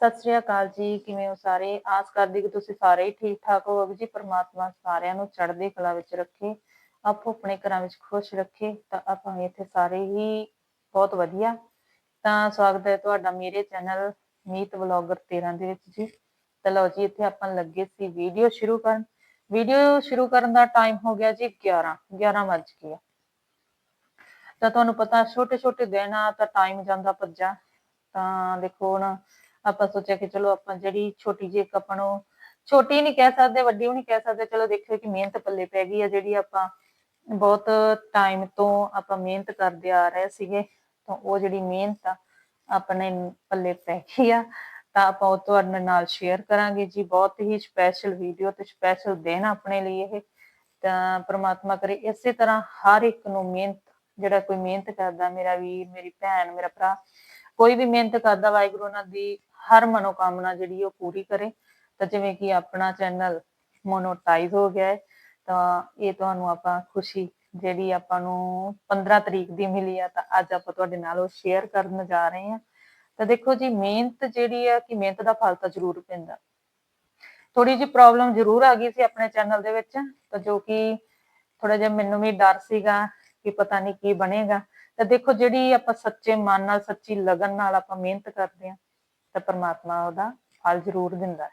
ਸਤਿ ਸ੍ਰੀ ਅਕਾਲ ਜੀ, ਕਿਵੇਂ ਹੋ ਸਾਰੇ? ਆਸ ਕਰਦੀ ਕਿ ਤੁਸੀਂ ਸਾਰੇ ਠੀਕ ਠਾਕ ਹੋਵੋਗੇ ਜੀ, ਪ੍ਰਮਾਤਮਾ ਸਾਰਿਆਂ ਨੂੰ ਚੜ੍ਹਦੀ ਕਲਾ ਵਿੱਚ ਰੱਖੇ, ਆਪੋ ਆਪਣੇ ਘਰਾਂ ਵਿੱਚ ਖੁਸ਼ ਰੱਖੇ, ਤਾਂ ਆਪਾਂ ਇੱਥੇ ਸਾਰੇ ਹੀ ਬਹੁਤ ਵਧੀਆ। ਤਾਂ ਸਵਾਗਤ ਹੈ ਤੁਹਾਡਾ ਮੇਰੇ ਚੈਨਲ ਮੀਤ ਵਲੌਗਰ 13 ਦੇ ਵਿੱਚ ਜੀ। ਤਾਂ ਲਓ ਜੀ, ਇੱਥੇ ਆਪਾਂ ਲੱਗੇ ਸੀ ਵੀਡੀਓ ਸ਼ੁਰੂ ਕਰਨ। ਵੀਡੀਓ ਸ਼ੁਰੂ ਕਰਨ ਦਾ ਟਾਈਮ ਹੋ ਗਿਆ ਜੀ 11 11 ਵੱਜ ਗਿਆ ਤਾਂ ਤੁਹਾਨੂੰ ਪਤਾ ਛੋਟੇ ਛੋਟੇ ਦਿਨ ਆ, ਤਾਂ ਟਾਈਮ ਜਾਂਦਾ ਭੱਜਾ। ਤਾਂ ਦੇਖੋ ਹੁਣ ਆਪਾਂ ਸੋਚਿਆ ਕਿ ਚਲੋ ਆਪਾਂ ਜਿਹੜੀ ਛੋਟੀ ਜਿਹੀ ਇੱਕ ਆਪਾਂ ਨੂੰ ਛੋਟੀ ਨਹੀਂ ਕਹਿ ਸਕਦੇ, ਵੱਡੀ ਵੀ ਨਹੀਂ ਕਹਿ ਸਕਦੇ, ਚਲੋ ਦੇਖਿਓ ਕਿ ਮਿਹਨਤ ਪੱਲੇ ਪੈ ਗਈ ਆ ਜਿਹੜੀ ਆਪਾਂ ਬਹੁਤ ਟਾਈਮ ਤੋਂ ਆਪਾਂ ਮਿਹਨਤ ਕਰਦੇ ਆ ਰਹੇ ਸੀਗੇ, ਤਾਂ ਉਹ ਜਿਹੜੀ ਮਿਹਨਤ ਆ ਆਪਣੇ ਪੱਲੇ ਪੈ ਗਈ ਆ। ਤਾਂ ਆਪਾਂ ਉਹ ਤੁਹਾਡੇ ਨਾਲ ਸ਼ੇਅਰ ਕਰਾਂਗੇ ਜੀ, ਬਹੁਤ ਹੀ ਸਪੈਸ਼ਲ ਵੀਡੀਓ ਤੇ ਸਪੈਸ਼ਲ ਦਿਨ ਆਪਣੇ ਲਈ ਇਹ। ਤਾਂ ਪ੍ਰਮਾਤਮਾ ਕਰੇ ਇਸੇ ਤਰ੍ਹਾਂ ਹਰ ਇੱਕ ਨੂੰ ਮਿਹਨਤ, ਜਿਹੜਾ ਕੋਈ ਮਿਹਨਤ ਕਰਦਾ, ਮੇਰਾ ਵੀਰ, ਮੇਰੀ ਭੈਣ, ਮੇਰਾ ਭਰਾ, ਕੋਈ ਵੀ ਮਿਹਨਤ ਕਰਦਾ, ਵਾਹਿਗੁਰੂ ਉਹਨਾਂ ਦੀ ਹਰ ਮਨੋਕਾਮਨਾ ਜਿਹੜੀ ਉਹ ਪੂਰੀ ਕਰੇ। ਤਾਂ ਜਿਵੇਂ ਕਿ ਆਪਣਾ ਚੈਨਲ ਮੋਨੋਟਾਈਜ਼ ਹੋ ਗਿਆ ਹੈ, ਤਾਂ ਇਹ ਤੁਹਾਨੂੰ ਆਪਾਂ ਖੁਸ਼ੀ ਜਿਹੜੀ ਆਪਾਂ ਨੂੰ 15 ਤਰੀਕ ਦੀ ਮਿਲੀ ਆ, ਤਾਂ ਅੱਜ ਆਪਾਂ ਤੁਹਾਡੇ ਨਾਲ ਉਹ ਸ਼ੇਅਰ ਕਰਨ ਜਾ ਰਹੇ ਹਾਂ। ਤਾਂ ਦੇਖੋ ਜੀ, ਮਿਹਨਤ ਜਿਹੜੀ ਆ ਕਿ ਮਿਹਨਤ ਦਾ ਫਲ ਤਾਂ ਜ਼ਰੂਰ ਪੈਂਦਾ। ਥੋੜੀ ਜਿਹੀ ਪ੍ਰੋਬਲਮ ਜ਼ਰੂਰ ਆ ਗਈ ਸੀ ਆਪਣੇ ਚੈਨਲ ਦੇ ਵਿੱਚ, ਤਾਂ ਜੋ ਕਿ ਥੋੜਾ ਜਿਹਾ ਮੈਨੂੰ ਵੀ ਡਰ ਸੀਗਾ ਕਿ ਪਤਾ ਨਹੀਂ ਕੀ ਬਣੇਗਾ। ਤਾਂ ਦੇਖੋ ਜਿਹੜੀ ਆਪਾਂ ਸੱਚੇ ਮਨ ਨਾਲ, ਸੱਚੀ ਲਗਨ ਨਾਲ ਆਪਾਂ ਮਿਹਨਤ ਕਰਦੇ ਆ ਤਾਂ ਪਰਮਾਤਮਾ ਉਹਦਾ ਫਲ ਜ਼ਰੂਰ ਦਿੰਦਾ ਹੈ।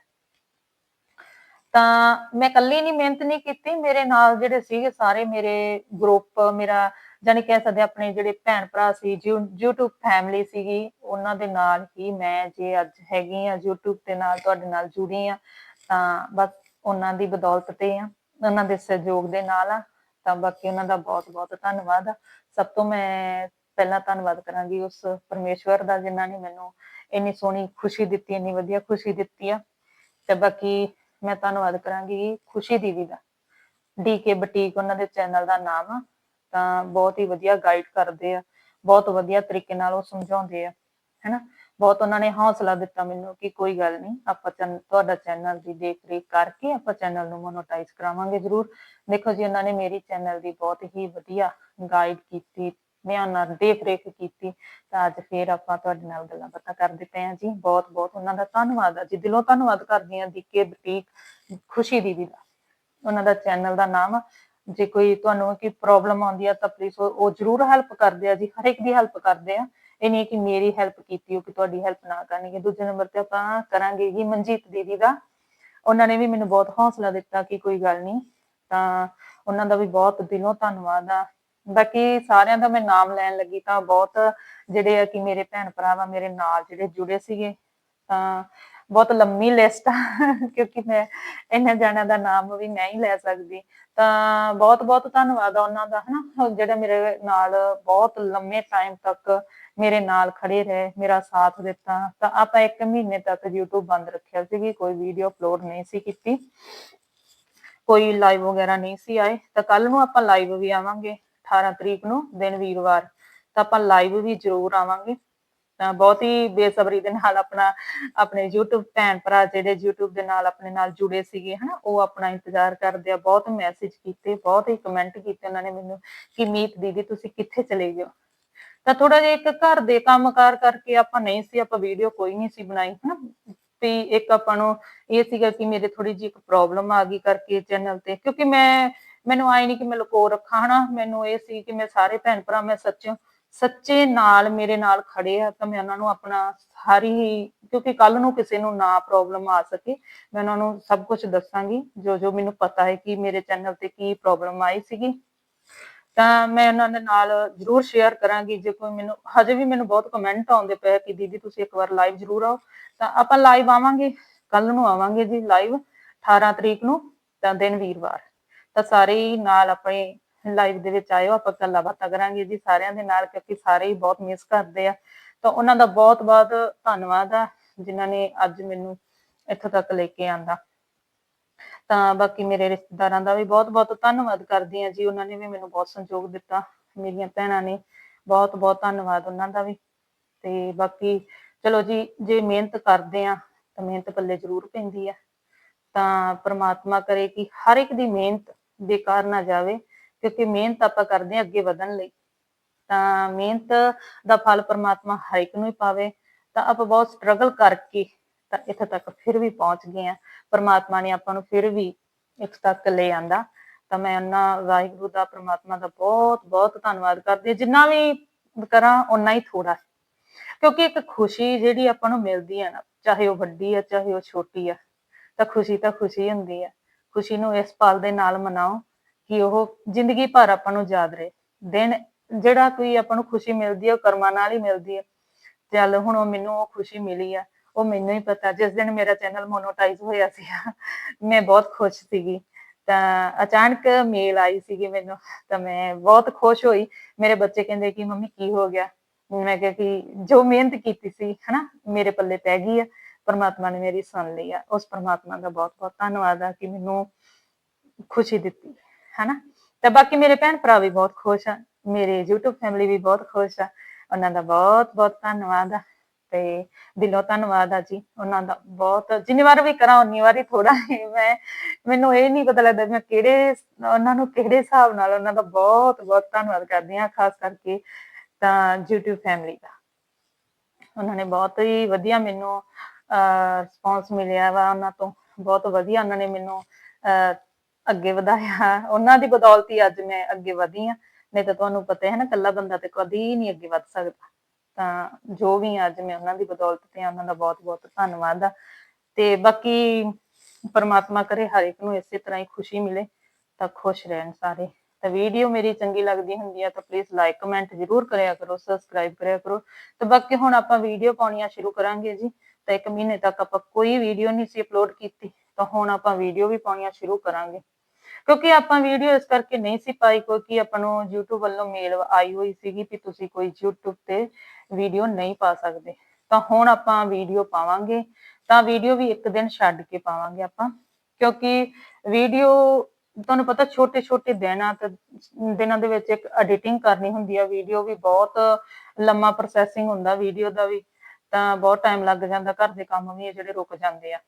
ਤਾਂ ਮੈਂ ਇਕੱਲੀ ਨਹੀਂ, ਮਿਹਨਤ ਨਹੀਂ ਕੀਤੀ। ਮੇਰੇ ਨਾਲ ਜਿਹੜੇ ਸੀਗੇ ਸਾਰੇ ਮੇਰੇ ਗਰੁੱਪ ਮੇਰਾ ਜਾਨੀ ਕਹਿ ਸਕਦੇ ਆਪਣੇ ਜਿਹੜੇ ਭੈਣ ਭਰਾ ਸੀ YouTube ਫੈਮਿਲੀ ਸੀਗੀ, ਉਹਨਾਂ ਦੇ ਨਾਲ ਹੀ ਮੈਂ ਜੇ ਅੱਜ ਹੈਗੀ ਆ YouTube ਦੇ ਨਾਲ ਤੁਹਾਡੇ ਨਾਲ ਜੁੜੀ ਆ ਤਾਂ ਬਸ ਉਹਨਾਂ ਦੀ ਬਦੌਲਤ ਤੇ ਆ ਉਹਨਾਂ ਦੇ ਸਹਿਯੋਗ ਦੇ ਨਾਲ ਆ ਤਾਂ ਬਾਕੀ ਉਹਨਾਂ ਦਾ ਬਹੁਤ ਬਹੁਤ ਧੰਨਵਾਦ। ਸਭ ਤੋਂ ਮੈਂ ਪਹਿਲਾਂ ਧੰਨਵਾਦ ਕਰਾਂਗੀ ਉਸ ਪਰਮੇਸ਼ਵਰ ਦਾ, ਜਿਨ੍ਹਾਂ ਨੇ ਮੈਨੂੰ ਇੰਨੀ ਸੋਹਣੀ ਖੁਸ਼ੀ ਦਿੱਤੀ, ਇੰਨੀ ਵਧੀਆ ਖੁਸ਼ੀ ਦਿੱਤੀ ਆ। ਤੇ ਬਾਕੀ ਮੈਂ ਧੰਨਵਾਦ ਕਰਾਂਗੀ ਖੁਸ਼ੀ ਦੀਦੀ ਦਾ। ਡੀਕੇ ਬੁਟੀਕ ਉਹਨਾਂ ਦੇ ਚੈਨਲ ਦਾ ਨਾਮ ਆ, ਤਾਂ ਬਹੁਤ ਹੀ ਵਧੀਆ ਗਾਈਡ ਕਰਦੇ ਆ, ਬਹੁਤ ਵਧੀਆ ਤਰੀਕੇ ਨਾਲ ਉਹ ਸਮਝਾਉਂਦੇ ਆ, ਹੈਨਾ? ਬਹੁਤ ਉਹਨਾਂ ਨੇ ਹੌਸਲਾ ਦਿੱਤਾ ਮੈਨੂੰ ਕਿ ਕੋਈ ਗੱਲ ਨਹੀਂ, ਆਪਾਂ ਤੁਹਾਡਾ ਚੈਨਲ ਦੀ ਦੇਖ ਰੇਖ ਕਰਕੇ ਆਪਾਂ ਚੈਨਲ ਨੂੰ ਮੋਨੋਟਾਈਜ਼ ਕਰਾਵਾਂਗੇ ਜ਼ਰੂਰ। ਦੇਖੋ ਜੀ, ਉਹਨਾਂ ਨੇ ਮੇਰੀ ਚੈਨਲ ਦੀ ਬਹੁਤ ਹੀ ਵਧੀਆ ਗਾਈਡ ਕੀਤੀ ਮੈਂ ਉਹਨਾਂ ਦੇਖ ਰੇਖ ਕੀਤੀ, ਤਾਂ ਅੱਜ ਫੇਰ ਆਪਾਂ ਤੁਹਾਡੇ ਨਾਲ ਗੱਲਾਂ ਬਾਤਾਂ ਕਰਦੇ ਪਏ ਆ ਜੀ। ਬਹੁਤ ਬਹੁਤ ਉਹਨਾਂ ਦਾ ਧੰਨਵਾਦ ਆ। ਜੀ ਦਿਲੋਂ ਧੰਨਵਾਦ ਕਰਦੀ ਆ ਦੀਕੇ ਬੁਟੀਕ ਖੁਸ਼ੀ ਦੀਦੀ ਦਾ। ਉਹਨਾਂ ਦਾ ਚੈਨਲ ਦਾ ਨਾਮ ਜੇ ਕੋਈ ਤੁਹਾਨੂੰ ਕੋਈ ਪ੍ਰੋਬਲਮ ਆਉਂਦੀ ਆ ਤਾਂ ਪਲੀਜ਼ ਉਹ ਜ਼ਰੂਰ ਹੈਲਪ ਕਰਦੇ ਆ ਜੀ। ਹਰ ਇੱਕ ਦੀ ਹੈਲਪ ਕਰਦੇ ਆ। ਇਹ ਨਹੀਂ ਕਿ ਮੇਰੀ ਹੈਲਪ ਕੀਤੀ ਹੋ ਕਿ ਤੁਹਾਡੀ ਹੈਲਪ ਨਾ ਕਰਨਗੇ। ਦੂਜੇ ਨੰਬਰ ਤੇ ਆਪਾਂ ਕਰਾਂਗੇ ਜੀ ਮਨਜੀਤ ਦੀਦੀ ਦਾ। ਉਹਨਾਂ ਨੇ ਵੀ ਮੈਨੂੰ ਬਹੁਤ ਹੌਸਲਾ ਦਿੱਤਾ ਕਿ ਕੋਈ ਗੱਲ ਨਹੀਂ। ਤਾਂ ਉਹਨਾਂ ਦਾ ਵੀ ਬਹੁਤ ਦਿਲੋਂ ਧੰਨਵਾਦ ਆ। ਬਾਕੀ ਸਾਰਿਆਂ ਦਾ ਮੈਂ ਨਾਮ ਲੈਣ ਲੱਗੀ ਤਾਂ ਬਹੁਤ ਜਿਹੜੇ ਆ ਕਿ ਮੇਰੇ ਭੈਣ ਭਰਾ ਵਾ ਮੇਰੇ ਨਾਲ ਜਿਹੜੇ ਜੁੜੇ ਸੀਗੇ, ਤਾਂ ਬਹੁਤ ਲੰਮੀ ਲਿਸਟ ਆ, ਕਿਉਂਕਿ ਮੈਂ ਇਹਨਾਂ ਜਾਣਿਆਂ ਦਾ ਨਾਮ ਵੀ ਮੈਂ ਹੀ ਲੈ ਸਕਦੀ। ਤਾਂ ਬਹੁਤ ਬਹੁਤ ਧੰਨਵਾਦ ਆ ਉਹਨਾਂ ਦਾ, ਹਨਾ? ਜਿਹੜੇ ਮੇਰੇ ਨਾਲ ਬਹੁਤ ਲੰਮੇ ਟਾਈਮ ਤੱਕ ਮੇਰੇ ਨਾਲ ਖੜੇ ਰਹੇ, ਮੇਰਾ ਸਾਥ ਦਿੱਤਾ। ਤਾਂ ਆਪਾਂ ਇੱਕ ਮਹੀਨੇ ਤੱਕ YouTube ਬੰਦ ਰੱਖਿਆ ਸੀ ਕਿ ਕੋਈ ਵੀਡੀਓ ਅਪਲੋਡ ਨਹੀਂ ਸੀ ਕੀਤੀ। ਕੋਈ ਲਾਈਵ ਵਗੈਰਾ ਨਹੀਂ ਸੀ ਆਏ। ਤਾਂ ਕੱਲ ਨੂੰ ਆਪਾਂ ਲਾਈਵ ਵੀ ਆਵਾਂਗੇ। 18 ਤਰੀਕ ਨੂੰ ਦਿਨ ਵੀਰਵਾਰ। ਤਾਂ ਆਪਾਂ ਲਾਈਵ ਵੀ ਜ਼ਰੂਰ ਆਵਾਂਗੇ। ਤਾਂ ਬਹੁਤ ਹੀ ਬੇਸਬਰੀ ਦੇ ਨਾਲ ਆਪਣਾ, ਆਪਣੇ YouTube ਭੈਣ ਭਰਾ ਜਿਹੜੇ YouTube ਦੇ ਨਾਲ ਆਪਣੇ ਨਾਲ ਜੁੜੇ ਸੀਗੇ, ਹਨਾ, ਉਹ ਆਪਣਾ ਇੰਤਜ਼ਾਰ ਕਰਦੇ ਆ। ਬਹੁਤ ਮੈਸੇਜ ਕੀਤੇ, ਬਹੁਤ ਹੀ ਕਮੈਂਟ ਕੀਤੇ ਉਹਨਾਂ ਨੇ ਮੈਨੂੰ ਕਿ ਮੀਤ ਦੀਦੀ ਤੁਸੀਂ ਕਿੱਥੇ ਚਲੇ ਗਏ? ਤਾਂ ਥੋੜਾ ਜਿਹਾ ਇੱਕ ਘਰ ਦੇ ਕੰਮਕਾਰ ਕਰਕੇ ਆਪਾਂ ਨਹੀਂ ਸੀ, ਆਪਾਂ ਵੀਡੀਓ ਕੋਈ ਨਹੀਂ ਸੀ ਬਣਾਈ, ਹਨਾ। ਤੇ ਇੱਕ ਆਪਾਂ ਨੂੰ ਇਹ ਸੀਗਾ ਕਿ ਮੇਰੇ ਥੋੜੀ ਜਿਹੀ ਇੱਕ ਪ੍ਰੋਬਲਮ ਆ ਗਈ ਕਰਕੇ ਚੈਨਲ ਤੇ। ਕਿਉਂਕਿ ਮੈਂ ਮੈਨੂੰ ਆਈ ਨਹੀਂ ਕਿ ਮੈਂ ਲੁਕੋ ਰੱਖਾਂ, ਹਨਾ? ਮੈਨੂੰ ਇਹ ਸੀ ਕਿ ਮੈਂ ਸਾਰੇ ਭੈਣ ਭਰਾ ਮੈਂ ਸੱਚੋ, ਸੱਚੇ ਨਾਲ ਮੇਰੇ ਨਾਲ ਖੜੇ ਆ ਤਾਂ ਮੈਂ ਉਹਨਾਂ ਨੂੰ ਆਪਣਾ ਸਾਰੀ ਕਿਉਂਕਿ ਕੱਲ ਨੂੰ ਕਿਸੇ ਨੂੰ ਨਾ ਪ੍ਰੋਬਲਮ ਆ ਸਕੇ, ਮੈਂ ਉਹਨਾਂ ਨੂੰ ਸਭ ਕੁਝ ਦੱਸਾਂਗੀ। ਜੋ ਜੋ ਮੈਨੂੰ ਪਤਾ ਹੈ ਕਿ ਮੇਰੇ ਚੈਨਲ ਤੇ ਕੀ ਪ੍ਰੋਬਲਮ ਆਈ ਸੀਗੀ, ਤਾਂ ਮੈਂ ਉਹਨਾਂ ਦੇ ਨਾਲ ਜ਼ਰੂਰ ਸ਼ੇਅਰ ਕਰਾਂਗੀ। ਜੇ ਕੋਈ ਮੈਨੂੰ, ਹਜੇ ਵੀ ਮੈਨੂੰ ਬਹੁਤ ਕਮੈਂਟ ਆਉਂਦੇ ਪਏ ਕਿ ਦੀਦੀ ਤੁਸੀਂ ਇੱਕ ਵਾਰ ਲਾਈਵ ਜ਼ਰੂਰ ਆਓ। ਤਾਂ ਆਪਾਂ ਲਾਈਵ ਆਵਾਂਗੇ ਕੱਲ ਨੂੰ ਆਵਾਂਗੇ ਜੀ ਲਾਈਵ 18 ਤਰੀਕ ਨੂੰ, ਤਾਂ ਦਿਨ ਵੀਰਵਾਰ। ਤਾਂ ਸਾਰੇ ਹੀ ਨਾਲ ਆਪਣੇ ਲਾਈਵ ਦੇ ਵਿੱਚ ਆਇਓ ਆਪਾਂ ਗੱਲਾਂ ਬਾਤਾਂ ਕਰਾਂਗੇ ਜੀ ਸਾਰਿਆਂ ਦੇ ਨਾਲ, ਕਿਉਂਕਿ ਸਾਰੇ ਹੀ ਬਹੁਤ ਮਿਸ ਕਰਦੇ ਆ। ਤਾਂ ਉਹਨਾਂ ਦਾ ਬਹੁਤ ਬਹੁਤ ਧੰਨਵਾਦ ਆ, ਜਿਨ੍ਹਾਂ ਨੇ ਅੱਜ ਮੈਨੂੰ ਇੱਥੋਂ ਤੱਕ ਲੈ ਕੇ ਆਂਦਾ। ਤਾਂ ਬਾਕੀ ਮੇਰੇ ਰਿਸ਼ਤੇਦਾਰਾਂ ਦਾ ਵੀ ਬਹੁਤ ਬਹੁਤ ਧੰਨਵਾਦ ਕਰਦੀ ਆ ਜੀ, ਉਹਨਾਂ ਨੇ ਵੀ ਮੈਨੂੰ ਬਹੁਤ ਸੰਯੋਗ ਦਿੱਤਾ, ਮੇਰੀਆਂ ਭੈਣਾਂ ਨੇ। ਬਹੁਤ ਬਹੁਤ ਧੰਨਵਾਦ ਉਹਨਾਂ ਦਾ ਵੀ। ਤੇ ਬਾਕੀ ਚਲੋ ਜੀ, ਜੇ ਮਿਹਨਤ ਕਰਦੇ ਆ, ਤਾਂ ਮਿਹਨਤ ਪੱਲੇ ਜ਼ਰੂਰ ਪੈਂਦੀ ਆ। ਤਾਂ ਪ੍ਰਮਾਤਮਾ ਕਰੇ ਕਿ ਹਰ ਇੱਕ ਦੀ ਮਿਹਨਤ ਬੇਕਾਰ ਨਾ ਜਾਵੇ, ਕਿਉਂਕਿ ਮਿਹਨਤ ਆਪਾਂ ਕਰਦੇ ਆ ਅੱਗੇ ਵਧਣ ਲਈ। ਤਾਂ ਮਿਹਨਤ ਦਾ ਫਲ ਪ੍ਰਮਾਤਮਾ ਹਰ ਇੱਕ ਨੂੰ ਹੀ ਪਾਵੇ। ਤਾਂ ਆਪਾਂ ਬਹੁਤ ਸਟਰਗਲ ਕਰਕੇ ਤਾਂ ਇੱਥੇ ਤੱਕ ਫਿਰ ਵੀ ਪਹੁੰਚ ਗਏ ਆ ਪਰਮਾਤਮਾ ਨੇ ਆਪਾਂ ਨੂੰ ਫਿਰ ਵੀ ਇੱਥੇ ਤੱਕ ਲੈ ਆਂਦਾ। ਤਾਂ ਮੈਂ ਉਹਨਾਂ ਵਾਹਿਗੁਰੂ ਦਾ, ਪਰਮਾਤਮਾ ਦਾ ਬਹੁਤ ਬਹੁਤ ਧੰਨਵਾਦ ਕਰਦੀ ਜਿੰਨਾ ਵੀ ਕਰਾਂ, ਓਨਾ ਹੀ ਥੋੜਾ ਕਿਉਂਕਿ ਇੱਕ ਖੁਸ਼ੀ ਜਿਹੜੀ ਆਪਾਂ ਨੂੰ ਮਿਲਦੀ ਹੈ ਨਾ, ਚਾਹੇ ਉਹ ਵੱਡੀ ਆ ਚਾਹੇ ਉਹ ਛੋਟੀ ਆ ਤਾਂ ਖੁਸ਼ੀ ਤਾਂ ਖੁਸ਼ੀ ਹੁੰਦੀ ਆ ਖੁਸ਼ੀ ਨੂੰ ਇਸ ਪਲ ਦੇ ਨਾਲ ਮਨਾਓ ਕਿ ਉਹ ਜ਼ਿੰਦਗੀ ਭਰ ਆਪਾਂ ਨੂੰ ਯਾਦ ਰਹੇ। ਦਿਨ ਜਿਹੜਾ ਕੋਈ ਆਪਾਂ ਨੂੰ ਖੁਸ਼ੀ ਮਿਲਦੀ ਹੈ, ਉਹ ਕਰਮਾਂ ਨਾਲ ਹੀ ਮਿਲਦੀ ਹੈ। ਚੱਲ ਹੁਣ ਉਹ ਮੈਨੂੰ ਉਹ ਖੁਸ਼ੀ ਮਿਲੀ ਆ, ਉਹ ਮੈਨੂੰ ਹੀ ਪਤਾ। ਜਿਸ ਦਿਨ ਮੇਰਾ ਚੈਨਲ ਮੋਨੋਟਾਈਜ਼ ਹੋਇਆ ਸੀ, ਮੈਂ ਬਹੁਤ ਖੁਸ਼ ਸੀਗੀ। ਤਾਂ ਅਚਾਨਕ ਮੇਲ ਆਈ ਸੀਗੀ ਮੈਨੂੰ, ਤਾਂ ਮੈਂ ਬਹੁਤ ਖੁਸ਼ ਹੋਈ। ਮੇਰੇ ਬੱਚੇ ਕਹਿੰਦੇ ਕਿ ਮੰਮੀ ਕੀ ਹੋ ਗਿਆ? ਮੈਂ ਕਿਹਾ ਕਿ ਜੋ ਮਿਹਨਤ ਕੀਤੀ ਸੀ, ਹਨਾ, ਮੇਰੇ ਪੱਲੇ ਪੈ ਗਈ ਆ। ਪਰਮਾਤਮਾ ਨੇ ਮੇਰੀ ਸੁਣ ਲਈ ਆ। ਉਸ ਪਰਮਾਤਮਾ ਦਾ ਬਹੁਤ ਬਹੁਤ ਧੰਨਵਾਦ ਆ ਕਿ ਮੈਨੂੰ ਖੁਸ਼ੀ ਦਿੱਤੀ, ਹਨਾ? ਤੇ ਬਾਕੀ ਮੇਰੇ ਭੈਣ ਭਰਾ ਵੀ ਬਹੁਤ ਖੁਸ਼ ਆ। ਮੇਰੇ YouTube ਫੈਮਿਲੀ ਵੀ ਬਹੁਤ ਖੁਸ਼ ਆ। ਉਹਨਾਂ ਦਾ ਬਹੁਤ ਬਹੁਤ ਧੰਨਵਾਦ ਆ। ਤੇ ਦਿਲੋਂ ਧੰਨਵਾਦ ਆ ਜੀ। ਉਹਨਾਂ ਦਾ ਬਹੁਤ, ਜਿੰਨੀ ਵਾਰ ਵੀ ਕਰਾਂ, ਉਨੀ ਵਾਰੀ ਥੋੜਾ ਮੈਂ, ਮੈਨੂੰ ਇਹ ਨਹੀਂ ਪਤਾ ਲੱਗਦਾ ਮੈਂ ਕਿਹੜੇ, ਉਹਨਾਂ ਨੂੰ ਕਿਹੜੇ ਹਿਸਾਬ ਨਾਲ ਉਹਨਾਂ ਦਾ ਬਹੁਤ ਬਹੁਤ ਧੰਨਵਾਦ ਕਰਦੀ ਆ ਖਾਸ ਕਰਕੇ ਤਾਂ YouTube ਫੈਮਿਲੀ ਦਾ। ਉਹਨਾਂ ਨੇ ਬਹੁਤ ਹੀ ਵਧੀਆ ਮੈਨੂੰ ਰਿਸਪੌਂਸ ਮਿਲਿਆ ਵਾ ਉਹਨਾਂ ਤੋਂ। ਬਹੁਤ ਵਧੀਆ ਉਹਨਾਂ ਨੇ ਮੈਨੂੰ ਅੱਗੇ ਵਧਾਇਆ। ਉਹਨਾਂ ਦੀ ਬਦੌਲਤ ਹੀ ਅੱਜ ਮੈਂ ਅੱਗੇ ਵਧੀ ਆ ਨਹੀਂ ਤਾਂ ਤੁਹਾਨੂੰ ਪਤਾ ਹੈ ਨਾ, ਇਕੱਲਾ ਬੰਦਾ ਤੇ ਕਦੀ ਨਹੀਂ ਅੱਗੇ ਵੱਧ ਸਕਦਾ। ਤਾਂ ਜੋ ਵੀ ਅੱਜ ਮੈਂ ਉਹਨਾਂ ਦੀ ਬਦੌਲਤ ਤੇ ਉਹਨਾਂ ਦਾ ਬਹੁਤ ਬਹੁਤ ਧੰਨਵਾਦ ਆ। ਤੇ ਬਾਕੀ ਪਰਮਾਤਮਾ ਕਰੇ ਹਰ ਇੱਕ ਨੂੰ ਇਸੇ ਤਰ੍ਹਾਂ ਹੀ ਖੁਸ਼ੀ ਮਿਲੇ, ਤਾਂ ਖੁਸ਼ ਰਹਿਣ ਸਾਰੇ। ਤਾਂ ਵੀਡੀਓ ਮੇਰੀ ਚੰਗੀ ਲੱਗਦੀ ਹੁੰਦੀ ਆ, ਤਾਂ ਪਲੀਜ਼ ਲਾਈਕ ਕਮੈਂਟ ਜ਼ਰੂਰ ਕਰਿਆ ਕਰੋ ਸਬਸਕ੍ਰਾਈਬ ਕਰਿਆ ਕਰੋ। ਤੇ ਬਾਕੀ ਹੁਣ ਆਪਾਂ ਵੀਡੀਓ ਪਾਉਣੀਆਂ ਸ਼ੁਰੂ ਕਰਾਂਗੇ ਜੀ। ਤਾਂ ਇੱਕ ਮਹੀਨੇ ਤੱਕ ਆਪਾਂ ਕੋਈ ਵੀਡੀਓ ਨਹੀਂ ਸੀ ਅਪਲੋਡ ਕੀਤੀ, ਤਾਂ ਹੁਣ ਆਪਾਂ ਵੀਡੀਓ ਵੀ ਪਾਉਣੀਆਂ ਸ਼ੁਰੂ ਕਰਾਂਗੇ। ਕਿਉਂਕਿ ਆਪਾਂ ਵੀਡੀਓ ਇਸ ਕਰਕੇ ਨਹੀਂ ਸੀ ਪਾਈ ਕਿਉਂਕਿ ਆਪਾਂ ਨੂੰ YouTube ਵੱਲੋਂ ਮੇਲ ਆਈ ਹੋਈ ਸੀਗੀ ਕਿ ਤੁਸੀਂ ਕੋਈ YouTube ਤੇ ਵੀਡੀਓ ਨਹੀਂ ਪਾ ਸਕਦੇ। ਤਾਂ ਹੁਣ ਆਪਾਂ ਵੀਡੀਓ ਪਾਵਾਂਗੇ, ਤਾਂ ਵੀਡੀਓ ਵੀ ਇੱਕ ਦਿਨ ਛੱਡ ਕੇ ਪਾਵਾਂਗੇ ਆਪਾਂ। ਕਿਉਂਕਿ ਵੀਡੀਓ ਤੁਹਾਨੂੰ ਪਤਾ ਛੋਟੇ ਛੋਟੇ ਦਿਨਾਂ ਤੇ, ਦਿਨਾਂ ਦੇ ਵਿੱਚ ਇੱਕ ਐਡੀਟਿੰਗ ਕਰਨੀ ਹੁੰਦੀ ਆ ਵੀਡੀਓ ਵੀ ਬਹੁਤ ਲੰਮਾ ਪ੍ਰੋਸੈਸਿੰਗ ਹੁੰਦਾ ਵੀਡੀਓ ਦਾ ਵੀ। ਤਾਂ ਬਹੁਤ ਟਾਈਮ ਲੱਗ ਜਾਂਦਾ, ਘਰ ਦੇ ਕੰਮ ਵੀ ਆ ਜਿਹੜੇ ਰੁਕ ਜਾਂਦੇ ਆ।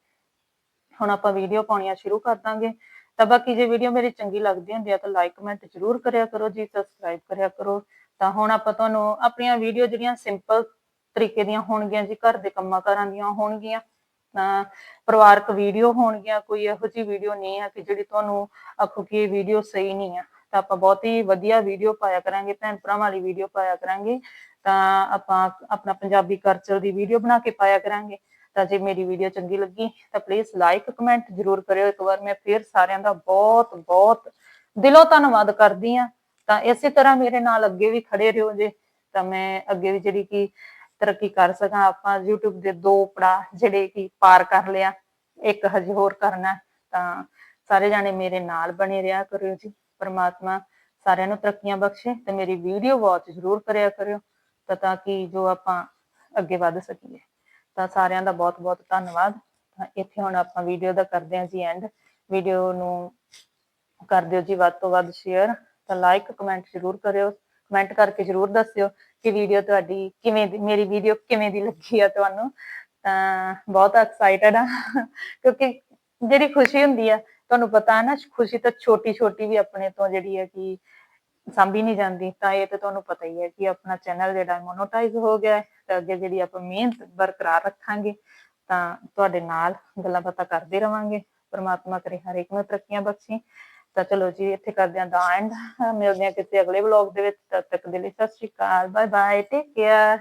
ਹੁਣ ਆਪਾਂ ਵੀਡੀਓ ਪਾਉਣੀਆਂ ਸ਼ੁਰੂ ਕਰ ਦਾਂਗੇ। ਤਾਂ ਬਾਕੀ ਜੇ ਵੀਡੀਓ ਮੇਰੀ ਚੰਗੀ ਲੱਗਦੀ ਹੁੰਦੀ ਆ ਤਾਂ ਲਾਈਕ ਕਮੈਂਟ ਜ਼ਰੂਰ ਕਰਿਆ ਕਰੋ ਜੀ ਸਬਸਕ੍ਰਾਈਬ ਕਰਿਆ ਕਰੋ। ਤਾਂ ਹੁਣ ਆਪਾਂ ਤੁਹਾਨੂੰ ਆਪਣੀਆਂ ਵੀਡੀਓ ਜਿਹੜੀਆਂ ਸਿੰਪਲ ਤਰੀਕੇ ਦੀਆਂ ਹੋਣਗੀਆਂ ਜੀ, ਘਰ ਦੇ ਕੰਮਾਂ ਕਾਰਾਂ ਦੀਆਂ ਹੋਣਗੀਆਂ, ਤਾਂ ਪਰਿਵਾਰਕ ਵੀਡੀਓ ਹੋਣਗੀਆਂ, ਕੋਈ ਇਹੋ ਜਿਹੀ ਵੀਡੀਓ ਨਹੀਂ ਆ ਕਿ ਜਿਹੜੀ ਤੁਹਾਨੂੰ ਆਖੋ ਕਿ ਇਹ ਵੀਡੀਓ ਸਹੀ ਨਹੀਂ ਆ। ਤਾਂ ਆਪਾਂ ਬਹੁਤ ਹੀ ਵਧੀਆ ਵੀਡੀਓ ਪਾਇਆ ਕਰਾਂਗੇ, ਭੈਣ ਭਰਾਵਾਂ ਵਾਲੀ ਵੀਡੀਓ ਪਾਇਆ ਕਰਾਂਗੇ। ਤਾਂ ਆਪਾਂ ਆਪਣਾ ਪੰਜਾਬੀ ਕਲਚਰ ਦੀ ਵੀਡੀਓ ਬਣਾ ਕੇ ਪਾਇਆ ਕਰਾਂਗੇ। ਤਾਂ ਜੇ ਮੇਰੀ ਵੀਡੀਓ ਚੰਗੀ ਲੱਗੀ ਤਾਂ ਪਲੀਜ਼ ਲਾਈਕ ਕਮੈਂਟ ਜ਼ਰੂਰ ਕਰਿਓ। ਇੱਕ ਵਾਰ ਮੈਂ ਫੇਰ ਸਾਰਿਆਂ ਦਾ ਬਹੁਤ ਬਹੁਤ ਦਿਲੋਂ ਧੰਨਵਾਦ ਕਰਦੀ ਆ ਤਾਂ ਇਸੇ ਤਰ੍ਹਾਂ ਮੇਰੇ ਨਾਲ ਅੱਗੇ ਵੀ ਖੜੇ ਰਹੋ ਜੇ। ਤਾਂ ਮੈਂ ਅੱਗੇ ਵੀ ਜਿਹੜੀ ਕਿ ਤਰੱਕੀ ਕਰ ਸਕਾਂ। ਆਪਾਂ YouTube ਦੇ ਦੋ ਪੜਾ ਜਿਹੜੇ ਕਿ ਪਾਰ ਕਰ ਲਿਆ। ਇੱਕ ਹਜੇ ਹੋਰ ਕਰਨਾ। ਤਾਂ ਸਾਰੇ ਜਾਣੇ ਮੇਰੇ ਨਾਲ ਬਣੇ ਰਿਹਾ ਕਰੋ ਜੀ। ਪਰਮਾਤਮਾ ਸਾਰਿਆਂ ਨੂੰ ਤਰੱਕੀਆਂ ਬਖਸ਼ੇ ਤੇ ਮੇਰੀ ਵੀਡੀਓ ਵਾਚ ਜ਼ਰੂਰ ਕਰਿਆ ਕਰਿਓ ਤਾਂ ਤਾਂ ਕਿ ਜੋ ਆਪਾਂ ਅੱਗੇ ਵੱਧ ਸਕੀਏ। ਤਾਂ ਸਾਰਿਆਂ ਦਾ ਬਹੁਤ ਬਹੁਤ ਧੰਨਵਾਦ। ਤਾਂ ਇੱਥੇ ਹੁਣ ਆਪਾਂ ਵੀਡੀਓ ਦਾ ਕਰਦੇ ਹਾਂ ਜੀ ਐਂਡ ਵੀਡੀਓ ਨੂੰ ਕਰ ਦਿਓ ਜੀ ਵੱਧ ਤੋਂ ਵੱਧ ਸ਼ੇਅਰ ਤਾਂ ਲਾਈਕ ਕਮੈਂਟ ਜ਼ਰੂਰ ਕਰਿਓ। ਕਮੈਂਟ ਕਰਕੇ ਜ਼ਰੂਰ ਦੱਸਿਓ ਕਿ ਵੀਡੀਓ ਤੁਹਾਡੀ ਕਿਵੇਂ ਦੀ, ਮੇਰੀ ਵੀਡੀਓ ਕਿਵੇਂ ਦੀ ਲੱਗੀ ਆ ਤੁਹਾਨੂੰ। ਤਾਂ ਬਹੁਤ ਐਕਸਾਈਟਡ ਆ, ਕਿਉਂਕਿ ਜਿਹੜੀ ਖੁਸ਼ੀ ਹੁੰਦੀ ਆ ਤੁਹਾਨੂੰ ਪਤਾ ਨਾ, ਖੁਸ਼ੀ ਤਾਂ ਛੋਟੀ ਛੋਟੀ ਵੀ ਆਪਣੇ ਤੋਂ ਜਿਹੜੀ ਹੈ ਕਿ ਸਾਂਭੀ ਨਹੀਂ ਜਾਂਦੀ, ਤਾਂ ਇਹ ਤਾਂ ਤੁਹਾਨੂੰ ਪਤਾ ਹੀ ਹੈ ਕਿ ਆਪਣਾ ਚੈਨਲ ਜਿਹੜਾ ਮੋਨੋਟਾਈਜ਼ ਹੋ ਗਿਆ ਹੈ, ਤਾਂ ਅੱਗੇ ਜਿਹੜੀ ਆਪਾਂ ਮਿਹਨਤ ਬਰਕਰਾਰ ਰੱਖਾਂਗੇ, ਤਾਂ ਤੁਹਾਡੇ ਨਾਲ ਗੱਲਾਂ ਬਾਤਾਂ ਕਰਦੇ ਰਵਾਂਗੇ, ਪਰਮਾਤਮਾ ਕਰੇ ਹਰ ਇੱਕ ਨੂੰ ਤਰੱਕੀਆਂ ਬਖਸ਼ੇ। ਤਾਂ ਚਲੋ ਜੀ, ਇੱਥੇ ਕਰਦੇ ਆਂ ਦਾ ਐਂਡ ਮਿਲਦੇ ਆਂ ਕਿਸੇ ਅਗਲੇ ਵਲੌਗ ਦੇ ਵਿੱਚ, ਤਦ ਤੱਕ ਦੇ ਲਈ Sat Sri Akal bye bye take care